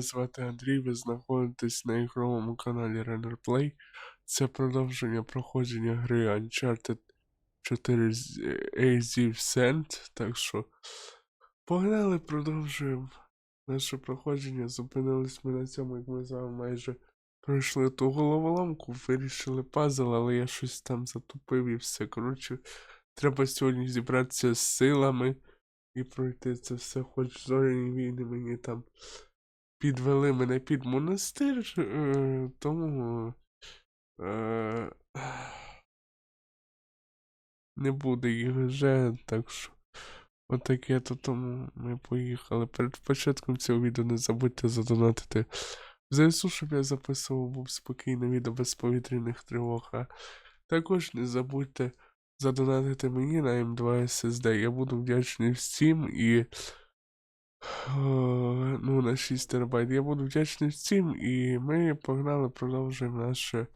Мене звати Андрій, ви знаходитесь на ігровому каналі Runner Play. Це продовження проходження гри Uncharted 4 з- е, AZ Descent. Так що погнали, продовжуємо наше проходження. Зупинились ми на цьому, як ми з вами майже пройшли ту головоломку, вирішили пазл, але я щось там затупив і все. Коротше, треба сьогодні зібратися з силами і пройти це все, хоч зоряні війни мені там підвели мене під монастир, е, тому е, не буде їх вже, так що отаке то тому ми поїхали. Перед початком цього відео не забудьте задонатити ЗСУ, щоб я записував був спокійне відео без повітряних тривог. А також не забудьте задонатити мені на М2 SSD. Я буду вдячний всім і. Е, Ну, на 6 терабайт. Я буду вдячний всім, і ми погнали, продовжуємо наше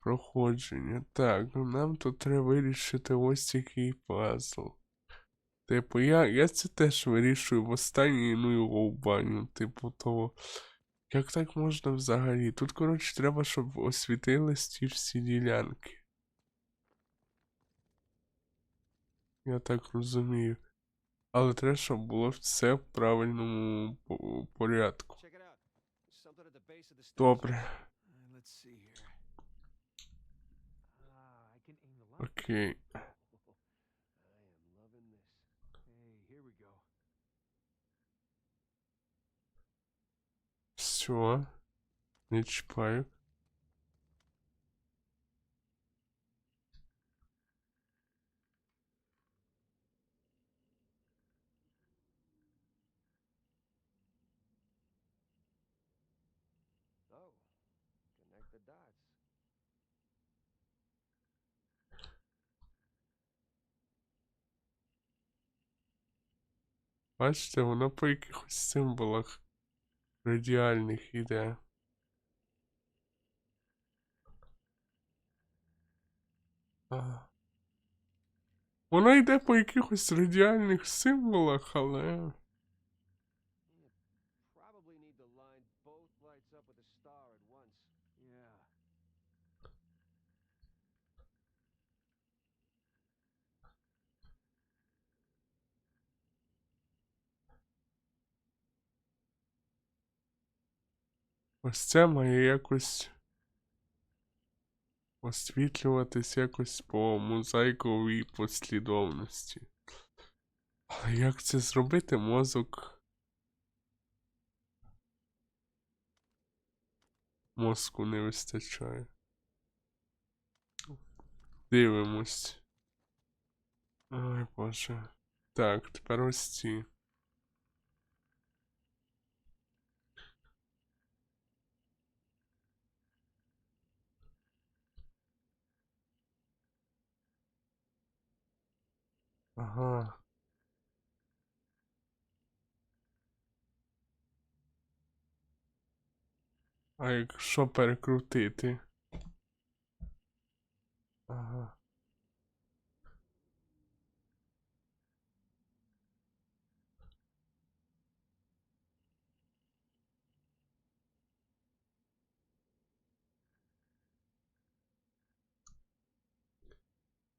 проходження. Так, ну нам тут треба вирішити ось який пазл. Типу, я, я це теж вирішую в останній, ну його в баню. Типу, того. Як так можна взагалі? Тут, коротше, треба, щоб освітились ті всі ділянки. Я так розумію. Але треба, щоб було все в правильному порядку. Check it out. Something at dots. Бачите, воно по якихось символах радіальних іде. Ага. Воно йде по якихось радіальних символах, але. Probably need to line both lights up with a star at once. Yeah. Ось це має якось освітлюватись якось по мозаїковій послідовності. Але як це зробити, мозок. Мозку не вистачає. Дивимось. Ой, боже. Так, тепер ось ці. Ага. А якщо перекрутити? Ага.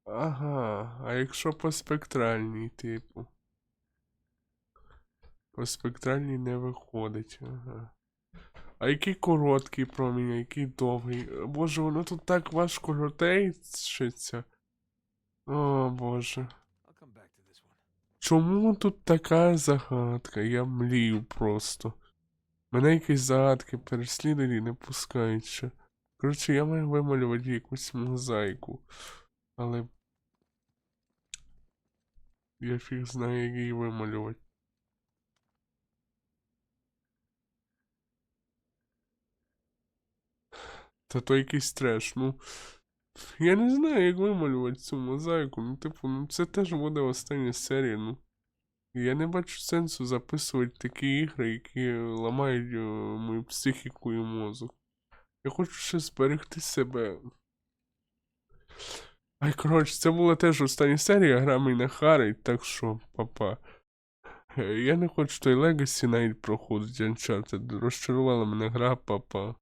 Ага, а якщо по спектральній, типу. По спектральній не виходить, ага. А який короткий промінь, а який довгий. Боже, воно тут так важко ротейшиться. О, Боже. Чому тут така загадка? Я млію просто. Мене якісь загадки переслідують і не пускають ще. Коротше, я маю вималювати якусь мозаїку. Але. Я фіг знаю, як її вималювати. Та то якийсь треш, ну. Я не знаю, як вималювати цю мозаїку. Ну, типу, ну це теж буде остання серія, ну. Я не бачу сенсу записувати такі ігри, які ламають е, мою психіку і мозок. Я хочу ще зберегти себе. Ай, коротше, це була теж остання серія, гра мене харить, так що, папа. Е, Я не хочу той Legacy навіть проходити Uncharted. Розчарувала мене гра, папа.